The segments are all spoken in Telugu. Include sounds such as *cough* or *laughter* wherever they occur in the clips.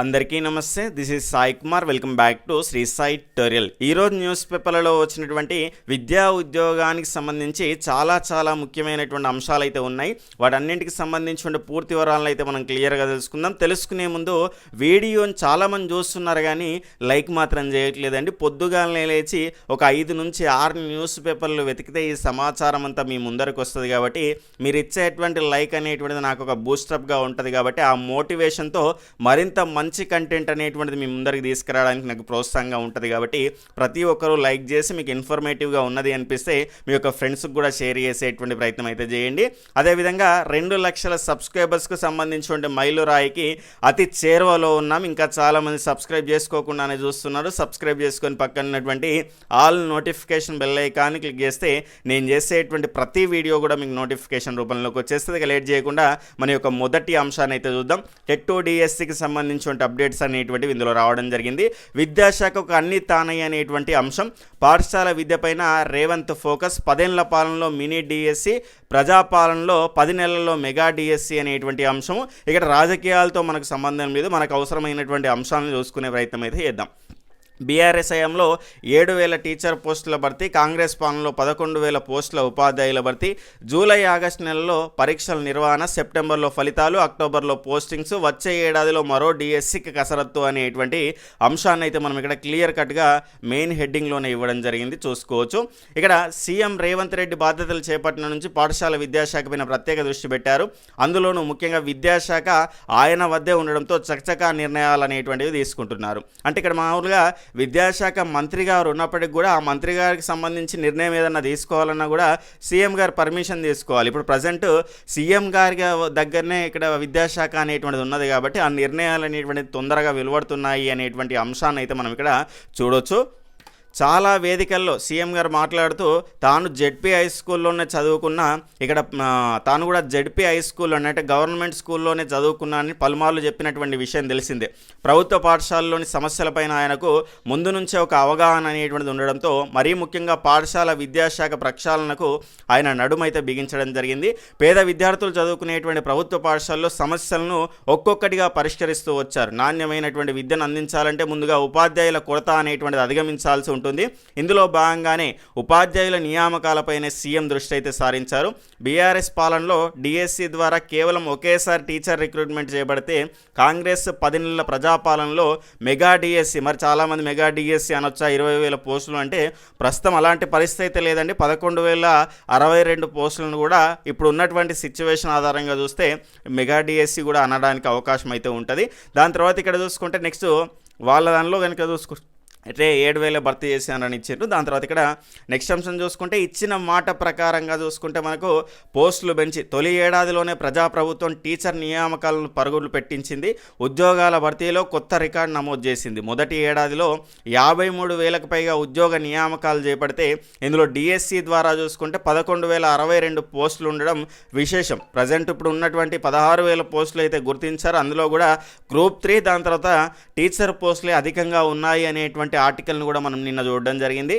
అందరికీ నమస్తే. This is Sai Kumar welcome back to Shri Sai tutorial ఈరోజు న్యూస్ పేపర్లలో వచ్చినటువంటి విద్యా ఉద్యోగానికి సంబంధించి చాలా చాలా ముఖ్యమైనటువంటి అంశాలు అయితే ఉన్నాయి. వాటన్నింటికి సంబంధించిన పూర్తి వివరాలను అయితే మనం క్లియర్గా తెలుసుకుందాం. తెలుసుకునే ముందు వీడియోని చాలామంది చూస్తున్నారు కానీ లైక్ మాత్రం చేయట్లేదండి. పొద్దుగాలనే లేచి ఒక ఐదు నుంచి ఆరు న్యూస్ పేపర్లు వెతికితే ఈ సమాచారం అంతా మీ ముందరకు వస్తుంది కాబట్టి మీరు ఇచ్చేటువంటి లైక్ అనేటువంటిది నాకు ఒక బూస్టప్గా ఉంటుంది కాబట్టి ఆ మోటివేషన్తో మరింత మంచి కంటెంట్ అనేటువంటిది మీ ముందరికి తీసుకురావడానికి నాకు ప్రోత్సాహంగా ఉంటుంది కాబట్టి ప్రతి ఒక్కరూ లైక్ చేసి మీకు ఇన్ఫర్మేటివ్గా ఉన్నది అనిపిస్తే మీ యొక్క ఫ్రెండ్స్కి కూడా షేర్ చేసేటువంటి ప్రయత్నం అయితే చేయండి. అదేవిధంగా రెండు లక్షల సబ్స్క్రైబర్స్కు సంబంధించిన మైలురాయికి అతి చేరువలో ఉన్నాం. ఇంకా చాలామంది సబ్స్క్రైబ్ చేసుకోకుండానే చూస్తున్నారు. సబ్స్క్రైబ్ చేసుకొని పక్కన ఉన్నటువంటి all notification bell icon click చేస్తే నేను చేసేటువంటి ప్రతి వీడియో కూడా మీకు నోటిఫికేషన్ రూపంలోకి వచ్చేస్తుంది. లేట్ చేయకుండా మన యొక్క మొదటి అంశాన్ని అయితే చూద్దాం. టెట్టో డిఎస్సికి సంబంధించిన అప్డేట్స్ అనేటువంటివి ఇందులో రావడం జరిగింది. విద్యాశాఖకు అన్ని తానయ్య అనేటువంటి అంశం. పాఠశాల విద్యపైన రేవంత్ ఫోకస్. పదేళ్ళ పాలనలో మినీ డిఎస్సి ప్రజాపాలనలో పది నెలల్లో మెగా డిఎస్సి అనేటువంటి అంశం ఇక్కడ రాజకీయాలతో మనకు సంబంధం లేదు. మనకు అవసరమైనటువంటి అంశాలను చూసుకునే ప్రయత్నం అయితే చేద్దాం. బీఆర్ఎస్ హయాంలో ఏడు వేల టీచర్ పోస్టుల భర్తీ కాంగ్రెస్ పాలనలో పదకొండు వేల పోస్టుల ఉపాధ్యాయుల భర్తీ జూలై ఆగస్టు నెలలో పరీక్షల నిర్వహణ సెప్టెంబర్లో ఫలితాలు అక్టోబర్లో పోస్టింగ్స్ వచ్చే ఏడాదిలో మరో డిఎస్సికి కసరత్తు అనేటువంటి అంశాన్ని అయితే మనం ఇక్కడ క్లియర్ కట్గా మెయిన్ హెడ్డింగ్లోనే ఇవ్వడం జరిగింది. చూసుకోవచ్చు. ఇక్కడ సీఎం రేవంత్ రెడ్డి బాధ్యతలు చేపట్టిన నుంచి పాఠశాల విద్యాశాఖ పైన ప్రత్యేక దృష్టి పెట్టారు. అందులోనూ ముఖ్యంగా విద్యాశాఖ ఆయన వద్దే ఉండడంతో చకచకా నిర్ణయాలు అనేటువంటివి తీసుకుంటున్నారు. అంటే ఇక్కడ మామూలుగా విద్యాశాఖ మంత్రి గారు ఉన్నప్పటికి కూడా ఆ మంత్రి గారికి సంబంధించి నిర్ణయం ఏదన్నా తీసుకోవాలన్నా కూడా సీఎం గారు పర్మిషన్ తీసుకోవాలి. ఇప్పుడు ప్రజెంట్ సీఎం గారి దగ్గరనే ఇక్కడ విద్యాశాఖ అనేటువంటిది ఉన్నది కాబట్టి ఆ నిర్ణయాలు అనేటువంటిది తొందరగా వెలువడుతున్నాయి అనేటువంటి అంశాన్ని అయితే మనం ఇక్కడ చూడొచ్చు. చాలా వేదికల్లో సీఎం గారు మాట్లాడుతూ తాను జెడ్పీ హై స్కూల్లోనే చదువుకున్న ఇక్కడ తాను కూడా జెడ్పీ హై స్కూల్లో అంటే గవర్నమెంట్ స్కూల్లోనే చదువుకున్నానని పలుమార్లు చెప్పినటువంటి విషయం తెలిసిందే. ప్రభుత్వ పాఠశాలలోని సమస్యలపైన ఆయనకు ముందు నుంచే ఒక అవగాహన అనేటువంటిది ఉండడంతో మరీ ముఖ్యంగా పాఠశాల విద్యాశాఖ ప్రక్షాళనకు ఆయన నడుమైతే బిగించడం జరిగింది. పేద విద్యార్థులు చదువుకునేటువంటి ప్రభుత్వ పాఠశాలలో సమస్యలను ఒక్కొక్కటిగా పరిష్కరిస్తూ వచ్చారు. నాణ్యమైనటువంటి విద్యను అందించాలంటే ముందుగా ఉపాధ్యాయుల కొరత అనేటువంటిది అధిగమించాల్సి ఉంటుంది. ఉంటుంది. ఇందులో భాగంగానే ఉపాధ్యాయుల నియామకాలపైనే సీఎం దృష్టి అయితే సారించారు. బీఆర్ఎస్ పాలనలో డిఎస్సి ద్వారా కేవలం ఒకేసారి టీచర్ రిక్రూట్మెంట్ చేయబడితే కాంగ్రెస్ పది నెలల ప్రజాపాలనలో మెగా డిఎస్సి మరి చాలామంది మెగా డిఎస్సి అనొచ్చా ఇరవై వేల పోస్టులు అంటే ప్రస్తుతం అలాంటి పరిస్థితి అయితే లేదండి. పదకొండు వేల అరవై రెండు పోస్టులను కూడా ఇప్పుడు ఉన్నటువంటి సిచ్యువేషన్ ఆధారంగా చూస్తే మెగా డిఎస్సి కూడా అనడానికి అవకాశం అయితే ఉంటుంది. దాని తర్వాత ఇక్కడ చూసుకుంటే నెక్స్ట్ వాళ్ళ దానిలో కనుక చూసుకు అయితే ఏడు వేల భర్తీ చేశానని ఇచ్చారు దాని తర్వాత ఇక్కడ నెక్స్ట్ అంశం చూసుకుంటే ఇచ్చిన మాట ప్రకారంగా చూసుకుంటే మనకు పోస్టులు పెంచి తొలి ఏడాదిలోనే ప్రజాప్రభుత్వం టీచర్ నియామకాలను పరుగులు పెట్టించింది. ఉద్యోగాల భర్తీలో కొత్త రికార్డు నమోదు చేసింది. మొదటి ఏడాదిలో యాభై మూడు వేలకు పైగా ఉద్యోగ నియామకాలు చేపడితే ఇందులో డిఎస్సి ద్వారా చూసుకుంటే పదకొండు వేల అరవై రెండు పోస్టులు ఉండడం విశేషం. ప్రజెంట్ ఇప్పుడు ఉన్నటువంటి పదహారు వేల పోస్టులు అయితే గుర్తించారు. అందులో కూడా గ్రూప్ త్రీ దాని తర్వాత టీచర్ పోస్టులే అధికంగా ఉన్నాయి అనేటువంటి ఆర్టికల్ని కూడా మనం నిన్న చూడడం జరిగింది.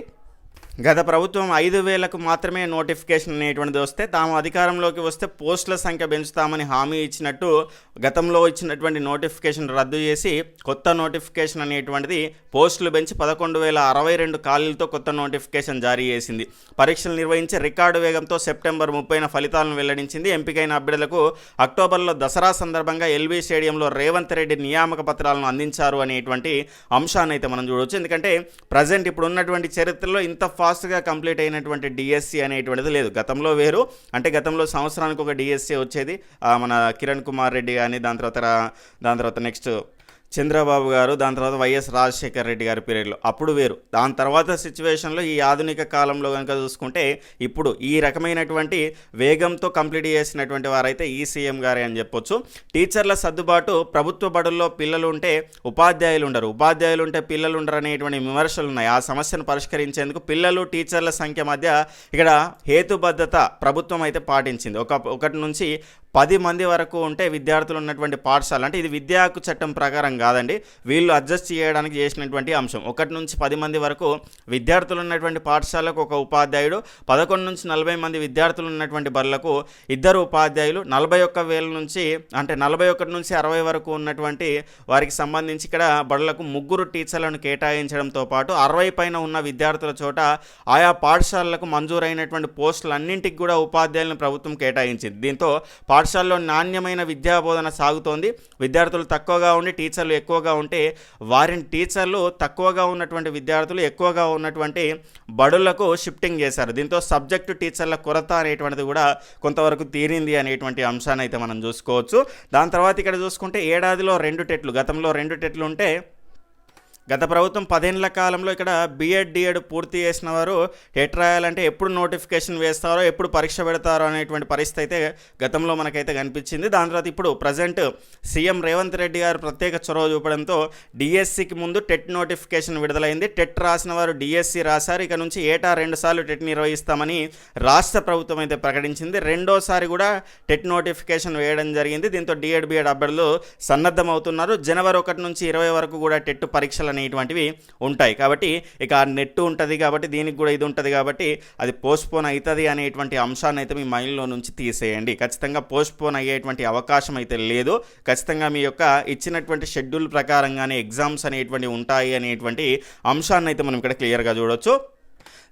గత ప్రభుత్వం ఐదు వేలకు మాత్రమే నోటిఫికేషన్ అనేటువంటిది వస్తే తాము అధికారంలోకి వస్తే పోస్టుల సంఖ్య పెంచుతామని హామీ ఇచ్చినట్టు గతంలో ఇచ్చినటువంటి నోటిఫికేషన్ రద్దు చేసి కొత్త నోటిఫికేషన్ అనేటువంటిది పోస్టులు పెంచి పదకొండు వేల అరవై రెండు ఖాళీలతో కొత్త నోటిఫికేషన్ జారీ చేసింది. పరీక్షలు నిర్వహించే రికార్డు వేగంతో సెప్టెంబర్ ముప్పైన ఫలితాలను వెల్లడించింది. ఎంపికైన అభ్యర్థులకు అక్టోబర్లో దసరా సందర్భంగా ఎల్బీ స్టేడియంలో రేవంత్ రెడ్డి నియామక పత్రాలను అందించారు అనేటువంటి అంశాన్ని అయితే మనం చూడవచ్చు ఎందుకంటే ప్రజెంట్ ఇప్పుడు ఉన్నటువంటి చరిత్రలో ఇంత ఫాస్ట్గా కంప్లీట్ అయినటువంటి డిఎస్సి అనేటువంటిది లేదు. గతంలో వేరు. అంటే గతంలో సంవత్సరానికి ఒక డిఎస్సి వచ్చేది. మన కిరణ్ కుమార్ రెడ్డి కానీ దాని తర్వాత దాని తర్వాత నెక్స్ట్ చంద్రబాబు గారు దాని తర్వాత వైఎస్ రాజశేఖర రెడ్డి గారి పీరియడ్లో. అప్పుడు వేరు. దాని తర్వాత సిచ్యువేషన్లో ఈ ఆధునిక కాలంలో కనుక చూసుకుంటే ఇప్పుడు ఈ రకమైనటువంటి వేగంతో కంప్లీట్ చేసినటువంటి వారైతే ఈ సీఎం గారే అని చెప్పొచ్చు. టీచర్ల సర్దుబాటు ప్రభుత్వ బడుల్లో పిల్లలు ఉంటే ఉపాధ్యాయులు ఉండరు. ఉపాధ్యాయులు ఉంటే పిల్లలు ఉండరు అనేటువంటి విమర్శలు ఉన్నాయి. ఆ సమస్యను పరిష్కరించేందుకు పిల్లలు టీచర్ల సంఖ్య మధ్య ఇక్కడ హేతుబద్ధత ప్రభుత్వం అయితే పాటించింది. ఒక ఒకటి నుంచి పది మంది వరకు ఉంటే విద్యార్థులు ఉన్నటువంటి పాఠశాల అంటే ఇది విద్యా హక్కు చట్టం ప్రకారం కాదండి వీళ్ళు అడ్జస్ట్ చేయడానికి చేసినటువంటి అంశం. ఒకటి నుంచి పది మంది వరకు విద్యార్థులు ఉన్నటువంటి పాఠశాలకు ఒక ఉపాధ్యాయుడు పదకొండు నుంచి నలభై మంది విద్యార్థులు ఉన్నటువంటి బరులకు ఇద్దరు ఉపాధ్యాయులు నలభై ఒక్క వేల నుంచి అంటే నలభై ఒకటి నుంచి అరవై వరకు ఉన్నటువంటి వారికి సంబంధించి ఇక్కడ బడులకు ముగ్గురు టీచర్లను కేటాయించడంతో పాటు అరవై పైన ఉన్న విద్యార్థుల చోట ఆయా పాఠశాలలకు మంజూరైనటువంటి పోస్టులన్నింటికి కూడా ఉపాధ్యాయులను ప్రభుత్వం కేటాయించింది. దీంతో పాఠశాలలో నాణ్యమైన విద్యా బోధన సాగుతోంది. విద్యార్థులు తక్కువగా ఉండి టీచర్లు ఎక్కువగా ఉంటే వారిని టీచర్లు తక్కువగా ఉన్నటువంటి విద్యార్థులు ఎక్కువగా ఉన్నటువంటి బడులకు షిఫ్టింగ్ చేశారు. దీంతో సబ్జెక్టు టీచర్ల కొరత అనేటువంటిది కూడా కొంతవరకు తీరింది అనేటువంటి అంశాన్ని అయితే మనం చూసుకోవచ్చు. దాని తర్వాత ఇక్కడ చూసుకుంటే ఏడాదిలో రెండు టెట్లు గతంలో రెండు టెట్లు ఉంటే గత ప్రభుత్వం పదేళ్ళ కాలంలో ఇక్కడ బీఎడ్ డిఎడ్ పూర్తి చేసిన వారు టెట్ రాయాలంటే ఎప్పుడు నోటిఫికేషన్ వేస్తారో ఎప్పుడు పరీక్ష పెడతారో అనేటువంటి పరిస్థితి అయితే గతంలో మనకైతే కనిపించింది. దాని తర్వాత ఇప్పుడు ప్రజెంట్ సీఎం రేవంత్ రెడ్డి గారు ప్రత్యేక చొరవ చూపడంతో డిఎస్సికి ముందు టెట్ నోటిఫికేషన్ విడుదలైంది. టెట్ రాసిన వారు డిఎస్సి రాశారు. ఇక నుంచి ఏటా రెండు సార్లు టెట్ నిర్వహిస్తామని రాష్ట్ర ప్రభుత్వం అయితే ప్రకటించింది. రెండోసారి కూడా టెట్ నోటిఫికేషన్ వేయడం జరిగింది. దీంతో డిఎడ్ బిఎడ్ అభ్యర్థులు సన్నద్ధమవుతున్నారు. జనవరి ఒకటి నుంచి ఇరవై వరకు కూడా టెట్ పరీక్షలు అనేటువంటివి ఉంటాయి. కాబట్టి ఇక ఆ నెట్ ఉంటుంది కాబట్టి దీనికి కూడా ఇది ఉంటుంది కాబట్టి అది పోస్ట్పోన్ అవుతుంది అనేటువంటి అంశాన్ని అయితే మీ మైండ్లో నుంచి తీసేయండి. ఖచ్చితంగా పోస్ట్పోన్ అయ్యేటువంటి అవకాశం అయితే లేదు. ఖచ్చితంగా మీ యొక్క ఇచ్చినటువంటి షెడ్యూల్ ప్రకారంగానే ఎగ్జామ్స్ అనేటువంటి ఉంటాయి అనేటువంటి అంశాన్ని అయితే మనం ఇక్కడ క్లియర్గా చూడొచ్చు.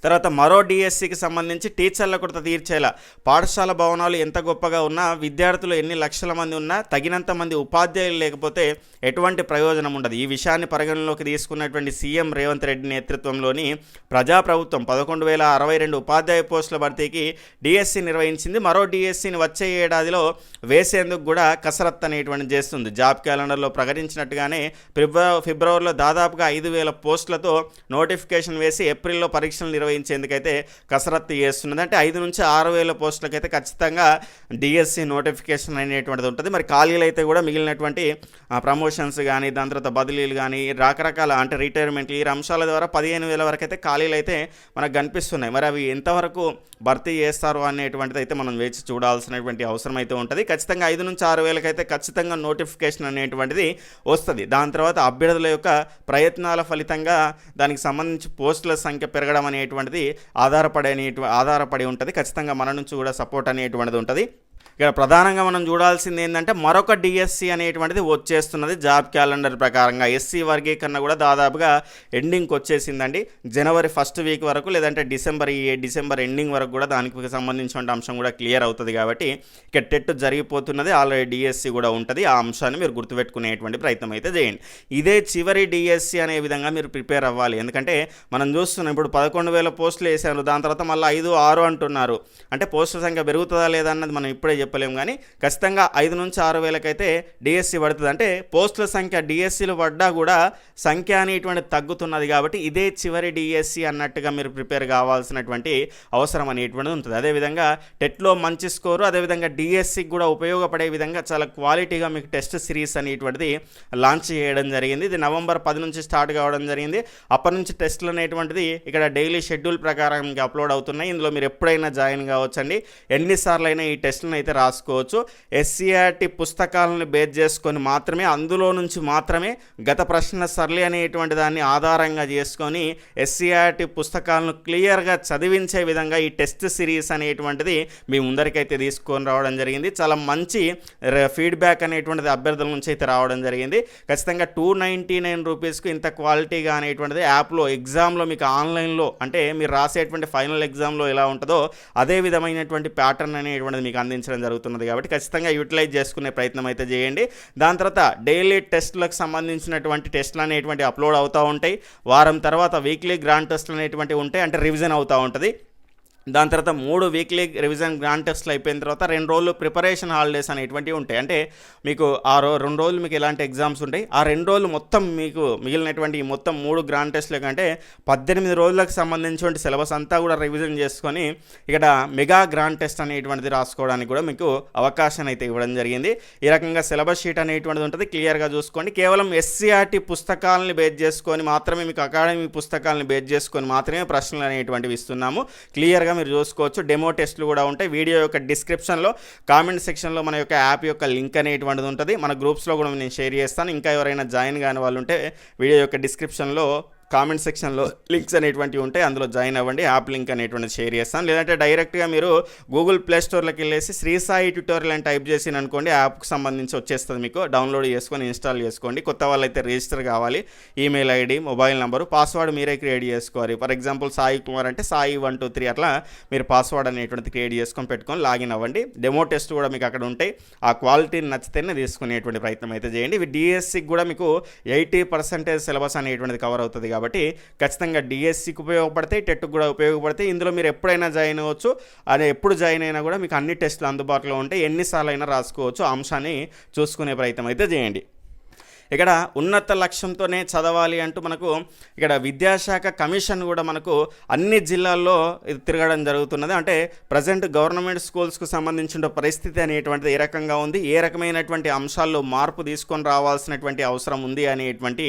తర్వాత మరో డిఎస్సికి సంబంధించి టీచర్ల కొరత తీర్చేలా పాఠశాల భవనాలు ఎంత గొప్పగా ఉన్నా విద్యార్థులు ఎన్ని లక్షల మంది ఉన్నా తగినంత మంది ఉపాధ్యాయులు లేకపోతే ఎటువంటి ప్రయోజనం ఉండదు. ఈ విషయాన్ని పరిగణలోకి తీసుకున్నటువంటి సీఎం రేవంత్ రెడ్డి నేతృత్వంలోని ప్రజాప్రభుత్వం పదకొండు వేల అరవై రెండు ఉపాధ్యాయ పోస్టుల భర్తీకి డిఎస్సి నిర్వహించింది. మరో డిఎస్సిని వచ్చే ఏడాదిలో వేసేందుకు కూడా కసరత్ అనేటువంటి చేస్తుంది. జాబ్ క్యాలెండర్లో ప్రకటించినట్టుగానే ఫిబ్రవరి ఫిబ్రవరిలో దాదాపుగా ఐదు వేల పోస్టులతో నోటిఫికేషన్ వేసి ఏప్రిల్లో పరీక్షలు నిర్వహించేందుకైతే కసరత్తు చేస్తున్నది. అంటే ఐదు నుంచి ఆరు వేల పోస్టులకైతే ఖచ్చితంగా డిఎస్సి నోటిఫికేషన్ అనేటువంటిది ఉంటుంది. మరి ఖాళీలు అయితే కూడా మిగిలినటువంటి ప్రమోషన్స్ కానీ దాని తర్వాత బదిలీలు కానీ రకరకాల అంటే రిటైర్మెంట్లు ఈ అంశాల ద్వారా పదిహేను వేల వరకు అయితే ఖాళీలు అయితే మనకు కనిపిస్తున్నాయి. మరి అవి ఎంతవరకు భర్తీ చేస్తారు అనేటువంటిది అయితే మనం వేచి చూడాల్సినటువంటి అవసరం అయితే ఉంటుంది. ఖచ్చితంగా ఐదు నుంచి ఆరు వేలకైతే ఖచ్చితంగా నోటిఫికేషన్ అనేటువంటిది వస్తుంది. దాని తర్వాత అభ్యర్థుల యొక్క ప్రయత్నాల ఫలితంగా దానికి సంబంధించి పోస్టుల సంఖ్య పెరగడం అనేటువంటి అనేటువంటిది ఆధారపడే ఆధారపడి ఉంటుంది. ఖచ్చితంగా మన నుంచి కూడా సపోర్ట్ అనేటువంటిది ఉంటుంది. ఇక్కడ ప్రధానంగా మనం చూడాల్సింది ఏంటంటే మరొక డిఎస్సి అనేటువంటిది వచ్చేస్తున్నది జాబ్ క్యాలెండర్ ప్రకారంగా. ఎస్సీ వర్గీకరణ కూడా దాదాపుగా ఎండింగ్కి వచ్చేసిందండి. జనవరి ఫస్ట్ వీక్ వరకు లేదంటే డిసెంబర్ ఈ డిసెంబర్ ఎండింగ్ వరకు కూడా దానికి సంబంధించిన అంశం కూడా క్లియర్ అవుతుంది కాబట్టి ఇక్కడ టెట్ జరిగిపోతున్నది. ఆల్రెడీ డిఎస్సి కూడా ఉంటుంది. ఆ అంశాన్ని మీరు గుర్తుపెట్టుకునేటువంటి ప్రయత్నం అయితే చేయండి. ఇదే చివరి డిఎస్సి అనే విధంగా మీరు ప్రిపేర్ అవ్వాలి. ఎందుకంటే మనం చూస్తున్నాం ఇప్పుడు పదకొండు వేల పోస్టులు వేసారు దాని తర్వాత మళ్ళీ ఐదు ఆరు అంటున్నారు. అంటే పోస్టుల సంఖ్య పెరుగుతుందా లేదా అన్నది మనం ఇప్పుడే చెప్పలేము కానీ ఖచ్చితంగా ఐదు నుంచి ఆరు వేలకైతే డిఎస్సి పడుతుంది. అంటే పోస్టుల సంఖ్య డిఎస్సీలు పడ్డా కూడా సంఖ్య అనేటువంటి తగ్గుతున్నది కాబట్టి ఇదే చివరి డిఎస్సి అన్నట్టుగా మీరు ప్రిపేర్ కావాల్సినటువంటి అవసరం అనేటువంటిది ఉంటుంది. అదేవిధంగా టెట్లో మంచి స్కోరు అదేవిధంగా డిఎస్సికి కూడా ఉపయోగపడే విధంగా చాలా క్వాలిటీగా మీకు టెస్ట్ సిరీస్ అనేటువంటిది లాంచ్ చేయడం జరిగింది. ఇది నవంబర్ పది నుంచి స్టార్ట్ కావడం జరిగింది. అప్పటి నుంచి టెస్టులు అనేటువంటిది ఇక్కడ డైలీ షెడ్యూల్ ప్రకారం ఇంకా అప్లోడ్ అవుతున్నాయి. ఇందులో మీరు ఎప్పుడైనా జాయిన్ కావచ్చండి. ఎన్నిసార్లు అయినా ఈ టెస్ట్లను అయితే రాసుకోవచ్చు. ఎస్సీఆర్టీ పుస్తకాలను బేస్ చేసుకొని మాత్రమే అందులో నుంచి మాత్రమే గత ప్రశ్న సరళి అనేటువంటి దాన్ని ఆధారంగా చేసుకొని ఎస్సీఆర్టీ పుస్తకాలను క్లియర్గా చదివించే విధంగా ఈ టెస్ట్ సిరీస్ అనేటువంటిది మీ ముందరికైతే తీసుకొని రావడం జరిగింది. చాలా మంచి ఫీడ్బ్యాక్ అనేటువంటిది అభ్యర్థుల నుంచి అయితే రావడం జరిగింది. ఖచ్చితంగా టూ నైంటీ నైన్ రూపీస్కి ఇంత క్వాలిటీగా అనేటువంటిది యాప్లో ఎగ్జామ్లో మీకు ఆన్లైన్లో అంటే మీరు రాసేటువంటి ఫైనల్ ఎగ్జామ్లో ఎలా ఉంటుందో అదే విధమైనటువంటి ప్యాటర్న్ అనేటువంటిది మీకు అందించడం జరుగుతున్నది కాబట్టి ఖచ్చితంగా యూటిలైజ్ చేసుకునే ప్రయత్నం అయితే చేయండి. దాని తర్వాత డైలీ టెస్టులకు సంబంధించినటువంటి టెస్టులు అనేటువంటి అప్లోడ్ అవుతూ ఉంటాయి. వారం తర్వాత వీక్లీ గ్రాండ్ టెస్ట్లు అనేటువంటివి ఉంటాయి. అంటే రివిజన్ అవుతూ ఉంటుంది. దాని తర్వాత మూడు వీక్లీ రివిజన్ గ్రాండ్ టెస్ట్లు అయిపోయిన తర్వాత రెండు రోజులు ప్రిపరేషన్ హాలిడేస్ అనేటువంటివి ఉంటాయి. అంటే మీకు ఆ రో రెండు రోజులు మీకు ఎలాంటి ఎగ్జామ్స్ ఉంటాయి. ఆ రెండు రోజులు మొత్తం మీకు మిగిలినటువంటి మొత్తం మూడు గ్రాండ్ టెస్ట్లు కంటే పద్దెనిమిది రోజులకు సంబంధించినటువంటి సిలబస్ అంతా కూడా రివిజన్ చేసుకొని ఇక్కడ మెగా గ్రాండ్ టెస్ట్ అనేటువంటిది రాసుకోవడానికి కూడా మీకు అవకాశం అయితే ఇవ్వడం జరిగింది. ఈ రకంగా సిలబస్ షీట్ అనేటువంటిది ఉంటుంది. క్లియర్గా చూసుకోండి. కేవలం ఎస్సీఆర్టీ పుస్తకాలని బేస్ చేసుకొని మాత్రమే మీకు అకాడమీ పుస్తకాలను బేస్ చేసుకొని మాత్రమే ప్రశ్నలు అనేటువంటివి ఇస్తున్నాము. క్లియర్గా క్లియర్గా మీరు చూసుకోవచ్చు. డెమో టెస్ట్లు కూడా ఉంటాయి. వీడియో యొక్క డిస్క్రిప్షన్లో కామెంట్ సెక్షన్లో మన యొక్క యాప్ యొక్క లింక్ అనేటువంటిది ఉంటుంది. మన గ్రూప్స్లో కూడా నేను షేర్ చేస్తాను. ఇంకా ఎవరైనా జాయిన్ కాని వాళ్ళు ఉంటే వీడియో యొక్క డిస్క్రిప్షన్లో కామెంట్ సెక్షన్లో లింక్స్ అనేటువంటివి ఉంటాయి. అందులో జాయిన్ అవ్వండి. యాప్ లింక్ అనేటువంటిది షేర్ చేస్తాను. లేదంటే డైరెక్ట్గా మీరు గూగుల్ ప్లే స్టోర్లోకి వెళ్ళేసి శ్రీ సాయి ట్యూటోరియల్ అని టైప్ చేసి అనుకోండి యాప్కి సంబంధించి వచ్చేస్తుంది మీకు. డౌన్లోడ్ చేసుకొని ఇన్స్టాల్ చేసుకోండి. కొత్త వాళ్ళైతే రిజిస్టర్ కావాలి. Email ID mobile number password మీరే క్రియేట్ చేసుకోవాలి. ఫర్ ఎగ్జాంపుల్ సాయి కుమార్ అంటే సాయి వన్ టూ త్రీ అట్లా మీరు పాస్వర్డ్ అనేటువంటిది క్రియేట్ చేసుకొని పెట్టుకొని లాగిన్ అవ్వండి. డెమో టెస్ట్ కూడా మీకు అక్కడ ఉంటాయి. ఆ క్వాలిటీని నచ్చితేనే తీసుకునేటువంటి ప్రయత్నం అయితే చేయండి. ఇవి డిఎస్సికి కూడా మీకు ఎయిటీ పర్సెంటేజ్ సిలబస్ అనేటువంటిది కవర్ అవుతుంది కాబట్టి కాబట్టి ఖచ్చితంగా డిఎస్సికి ఉపయోగపడతాయి టెట్కి కూడా ఉపయోగపడతాయి. ఇందులో మీరు ఎప్పుడైనా జాయిన్ అవ్వచ్చు. అదే ఎప్పుడు జాయిన్ అయినా కూడా మీకు అన్ని టెస్టులు అందుబాటులో ఉంటాయి. ఎన్నిసార్లు అయినా రాసుకోవచ్చు. అంశాన్ని చూసుకునే ప్రయత్నం అయితే చేయండి. ఇక్కడ ఉన్నత లక్ష్యంతోనే చదవాలి అంటూ మనకు ఇక్కడ విద్యాశాఖ కమిషన్ కూడా మనకు అన్ని జిల్లాల్లో ఇది తిరగడం జరుగుతున్నది. అంటే ప్రజెంట్ గవర్నమెంట్ స్కూల్స్కు సంబంధించిన పరిస్థితి అనేటువంటిది ఏ రకంగా ఉంది? ఏ రకమైనటువంటి అంశాల్లో మార్పు తీసుకొని రావాల్సినటువంటి అవసరం ఉంది అనేటువంటి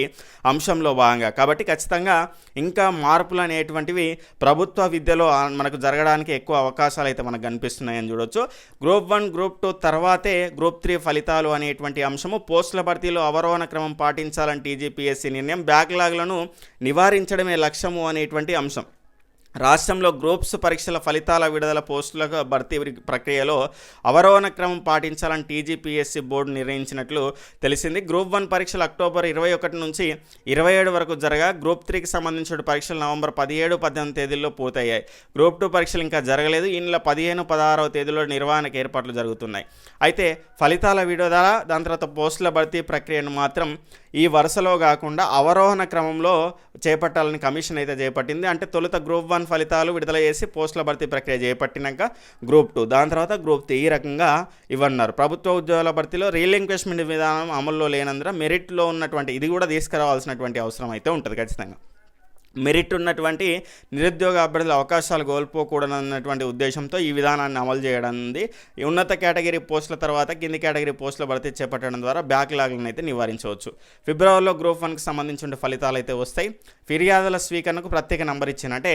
అంశంలో భాగంగా. కాబట్టి ఖచ్చితంగా ఇంకా మార్పులు అనేటువంటివి ప్రభుత్వ విద్యలో మనకు జరగడానికి ఎక్కువ అవకాశాలు అయితే మనకు కనిపిస్తున్నాయని చూడొచ్చు. గ్రూప్ వన్ గ్రూప్ టూ తర్వాతే గ్రూప్ త్రీ ఫలితాలు అనేటువంటి అంశము. పోస్టుల భర్తీలో అవరోహణ క్రమం పాటించాలని టీజీపీఎస్సీ నిర్ణయం బ్యాక్లాగ్లను నివారించడమే లక్ష్యము అనేటువంటి అంశం. రాష్ట్రంలో గ్రూప్స్ పరీక్షల ఫలితాల విడుదల పోస్టుల భర్తీ ప్రక్రియలో అవరోహణ క్రమం పాటించాలని టీజీపీఎస్సీ బోర్డు నిర్ణయించినట్లు తెలిసింది. గ్రూప్ వన్ పరీక్షలు అక్టోబర్ ఇరవై ఒకటి నుంచి ఇరవై ఏడు వరకు జరగా. గ్రూప్ త్రీకి సంబంధించిన పరీక్షలు నవంబర్ పదిహేడు పద్దెనిమిది తేదీల్లో పూర్తయ్యాయి. గ్రూప్ టూ పరీక్షలు ఇంకా జరగలేదు. ఈ నెల పదిహేను పదహారవ తేదీలో నిర్వహణకు ఏర్పాట్లు జరుగుతున్నాయి. అయితే ఫలితాల విడుదల దాని తర్వాత పోస్టుల భర్తీ ప్రక్రియను మాత్రం ఈ వరుసలో కాకుండా అవరోహణ క్రమంలో చేపట్టాలని కమిషన్ అయితే చేపట్టింది. అంటే తొలుత గ్రూప్ వన్ ఫలితాలు విడుదల చేసి పోస్టుల భర్తీ ప్రక్రియ చేపట్టినాక గ్రూప్ టూ. దాని తర్వాత గ్రూప్ త్రీ ఈ రకంగా ఇవ్వన్నారు ప్రభుత్వ ఉద్యోగాల భర్తీలో రీలింక్వెస్ట్మెంట్ విధానం అమల్లో లేనందున మెరిట్లో ఉన్నటువంటి ఇది కూడా తీసుకురావాల్సినటువంటి అవసరం అయితే ఉంటుంది ఖచ్చితంగా. మెరిట్ ఉన్నటువంటి నిరుద్యోగ అభ్యర్థుల అవకాశాలు కోల్పోకూడదన్నటువంటి ఉద్దేశంతో ఈ విధానాన్ని అమలు చేయడం ఉంది. ఉన్నత కేటగిరీ పోస్టుల తర్వాత కింది కేటగిరీ పోస్టుల భర్తీ చేపట్టడం ద్వారా బ్యాక్లాగ్లను అయితే నివారించవచ్చు. ఫిబ్రవరిలో గ్రూప్ వన్కి సంబంధించిన ఫలితాలు అయితే వస్తాయి. ఫిర్యాదుల స్వీకరణకు ప్రత్యేక నంబర్ ఇచ్చిన అంటే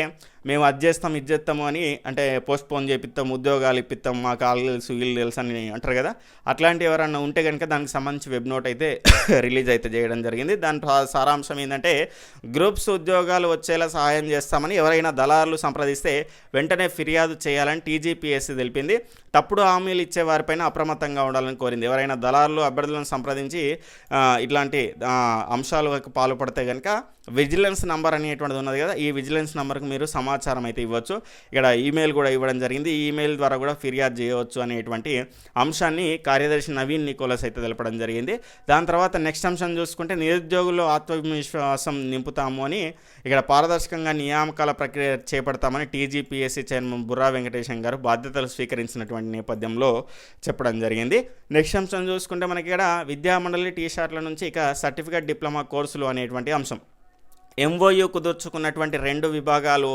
మేము అది చేస్తాం ఇది చేస్తాము అని అంటే పోస్ట్ పోన్ చేపిస్తాం ఉద్యోగాలు ఇప్పిస్తాం మాకు వాళ్ళు తెలుసు వీళ్ళు తెలుసు అని అంటారు కదా. అట్లాంటి ఎవరన్నా ఉంటే కనుక దానికి సంబంధించి వెబ్ నోట్ అయితే *coughs* రిలీజ్ అయితే చేయడం జరిగింది. దాని సారాంశం ఏంటంటే గ్రూప్స్ ఉద్యోగాలు వచ్చేలా సహాయం చేస్తామని ఎవరైనా దళారులు సంప్రదిస్తే వెంటనే ఫిర్యాదు చేయాలని టీజీపీఎస్సీ తెలిపింది. తప్పుడు హామీలు ఇచ్చే వారిపైన అప్రమత్తంగా ఉండాలని కోరింది. ఎవరైనా దళారులు అభ్యర్థులను సంప్రదించి ఇట్లాంటి అంశాలకు పాల్పడితే కనుక విజిలెన్స్ నంబర్ అనేటువంటిది ఉన్నది కదా ఈ విజిలెన్స్ నంబర్కి మీరు సమాచారం అయితే ఇవ్వచ్చు. ఇక్కడ ఈమెయిల్ కూడా ఇవ్వడం జరిగింది. ఈ ఈమెయిల్ ద్వారా కూడా ఫిర్యాదు చేయవచ్చు అనేటువంటి అంశాన్ని కార్యదర్శి నవీన్ నికోలస్ అయితే తెలపడం జరిగింది. దాని తర్వాత నెక్స్ట్ అంశం చూసుకుంటే నిరుద్యోగుల్లో ఆత్మవిశ్వాసం నింపుతాము అని ఇక్కడ పారదర్శకంగా నియామకాల ప్రక్రియ చేపడతామని టీజీపీఎస్సీ చైర్మన్ బుర్రా వెంకటేశం గారు బాధ్యతలు స్వీకరించినటువంటి నేపథ్యంలో చెప్పడం జరిగింది. నెక్స్ట్ అంశం చూసుకుంటే మనకి ఇక్కడ విద్యామండలి టీషర్ట్ల నుంచి ఇక సర్టిఫికేట్ డిప్లొమా కోర్సులు అనేటువంటి అంశం. ఎంఓయు కుదుర్చుకున్నటువంటి రెండు విభాగాలు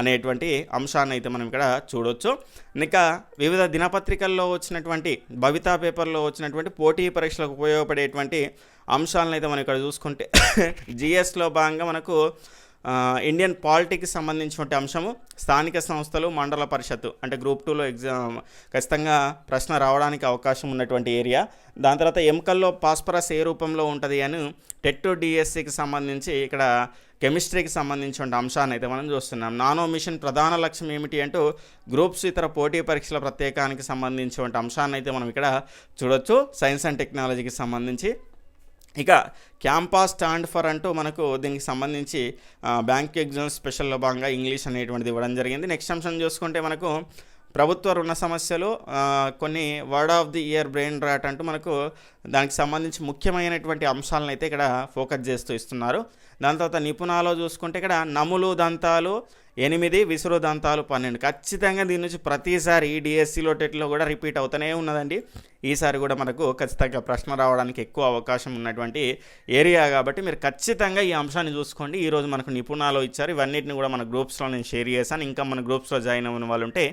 అనేటువంటి అంశాన్ని అయితే మనం ఇక్కడ చూడొచ్చు. ఇంకా వివిధ దినపత్రికల్లో వచ్చినటువంటి భవితా పేపర్లో వచ్చినటువంటి పోటీ పరీక్షలకు ఉపయోగపడేటువంటి అంశాలను అయితే మనం ఇక్కడ చూసుకుంటే *coughs* జిఎస్లో భాగంగా మనకు ఇండియన్ పాలిటిక్స్ సంబంధించినటువంటి అంశము స్థానిక సంస్థలు మండల పరిషత్తు అంటే గ్రూప్ టూలో ఎగ్జామ్ ఖచ్చితంగా ప్రశ్న రావడానికి అవకాశం ఉన్నటువంటి ఏరియా. దాని తర్వాత ఎముకల్లో పాస్పరస్ ఏ రూపంలో ఉంటుంది అని టెట్ డిఎస్సికి సంబంధించి ఇక్కడ కెమిస్ట్రీకి సంబంధించిన అంశాన్ని అయితే మనం చూస్తున్నాం. నానో మిషన్ ప్రధాన లక్ష్యం ఏమిటి అంటూ గ్రూప్స్ ఇతర పోటీ పరీక్షల ప్రత్యేకానికి సంబంధించిన అంశాన్ని అయితే మనం ఇక్కడ చూడొచ్చు. సైన్స్ అండ్ టెక్నాలజీకి సంబంధించి ఇక క్యాంపస్ స్టాండ్ ఫర్ అంటూ మనకు దీనికి సంబంధించి బ్యాంక్ ఎగ్జామ్ స్పెషల్లో భాగంగా ఇంగ్లీష్ అనేటువంటిది ఇవ్వడం జరిగింది. నెక్స్ట్ అంశం చూసుకుంటే మనకు ప్రభుత్వ రుణ సమస్యలు కొన్ని word of the year brain rot అంటూ మనకు దానికి సంబంధించి ముఖ్యమైనటువంటి అంశాలను అయితే ఇక్కడ ఫోకస్ చేస్తూ ఇస్తున్నారు. దాని తర్వాత నిపుణాలు చూసుకుంటే ఇక్కడ నములు దంతాలు ఎనిమిది విసురుదంతాలు పన్నెండు. ఖచ్చితంగా దీని నుంచి ప్రతిసారి ఈ డిఎస్సిలో టెట్లో కూడా రిపీట్ అవుతూనే ఉన్నదండి. ఈసారి కూడా మనకు ఖచ్చితంగా ప్రశ్న రావడానికి ఎక్కువ అవకాశం ఉన్నటువంటి ఏరియా కాబట్టి మీరు ఖచ్చితంగా ఈ అంశాన్ని చూసుకోండి. ఈరోజు మనకు నిపుణాలు ఇచ్చారు. ఇవన్నిటిని కూడా మన గ్రూప్స్లో నేను షేర్ చేశాను. ఇంకా మన గ్రూప్స్లో జాయిన్ అవ్వని వాళ్ళు ఉంటే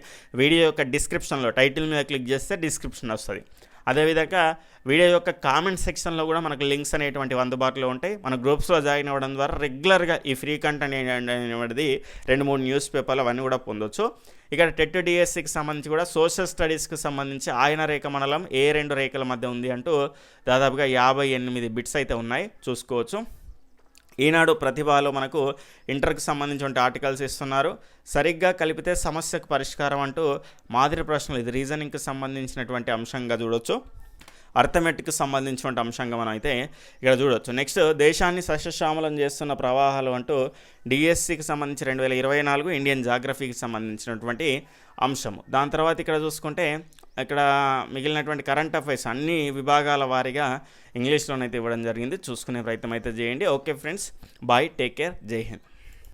వీడియో యొక్క డిస్క్రిప్షన్లో టైటిల్ మీద క్లిక్ చేస్తే డిస్క్రిప్షన్ వస్తుంది. అదేవిధంగా వీడియో యొక్క కామెంట్ సెక్షన్లో కూడా మనకు లింక్స్ అనేటువంటివి అందుబాటులో ఉంటాయి. మన గ్రూప్స్లో జాయిన్ అవ్వడం ద్వారా రెగ్యులర్గా ఈ ఫ్రీ కంటెంట్ అనేది రెండు మూడు న్యూస్ పేపర్లు అవన్నీ కూడా పొందొచ్చు. ఇక్కడ టెట్ డిఎస్సికి సంబంధించి కూడా సోషల్ స్టడీస్కి సంబంధించి ఆయన రేఖ మండలం ఏ రెండు రేఖల మధ్య ఉంది అంటూ దాదాపుగా యాభై ఎనిమిది బిట్స్ అయితే ఉన్నాయి. చూసుకోవచ్చు. ఈనాడు ప్రతిభలో మనకు ఇంటర్కి సంబంధించిన ఆర్టికల్స్ ఇస్తున్నారు. సరిగ్గా కలిపితే సమస్యకు పరిష్కారం అంటూ మాదిరి ప్రశ్నలు ఇది రీజనింగ్కి సంబంధించినటువంటి అంశంగా చూడొచ్చు. అర్థమెటిక్కి సంబంధించిన అంశంగా మనం అయితే ఇక్కడ చూడొచ్చు. నెక్స్ట్ దేశాన్ని సస్యశ్యామలం చేస్తున్న ప్రవాహాలు అంటూ డిఎస్సికి సంబంధించి రెండు వేల ఇరవై నాలుగు ఇండియన్ జాగ్రఫీకి సంబంధించినటువంటి అంశము. దాని తర్వాత ఇక్కడ చూసుకుంటే ఇక్కడ మిగిలినటువంటి కరెంట్ అఫైర్స్ అన్ని విభాగాల వారీగా ఇంగ్లీష్లోనైతే ఇవ్వడం జరిగింది. చూసుకునే ప్రయత్నం అయితే చేయండి. Okay friends bye take care జై హింద్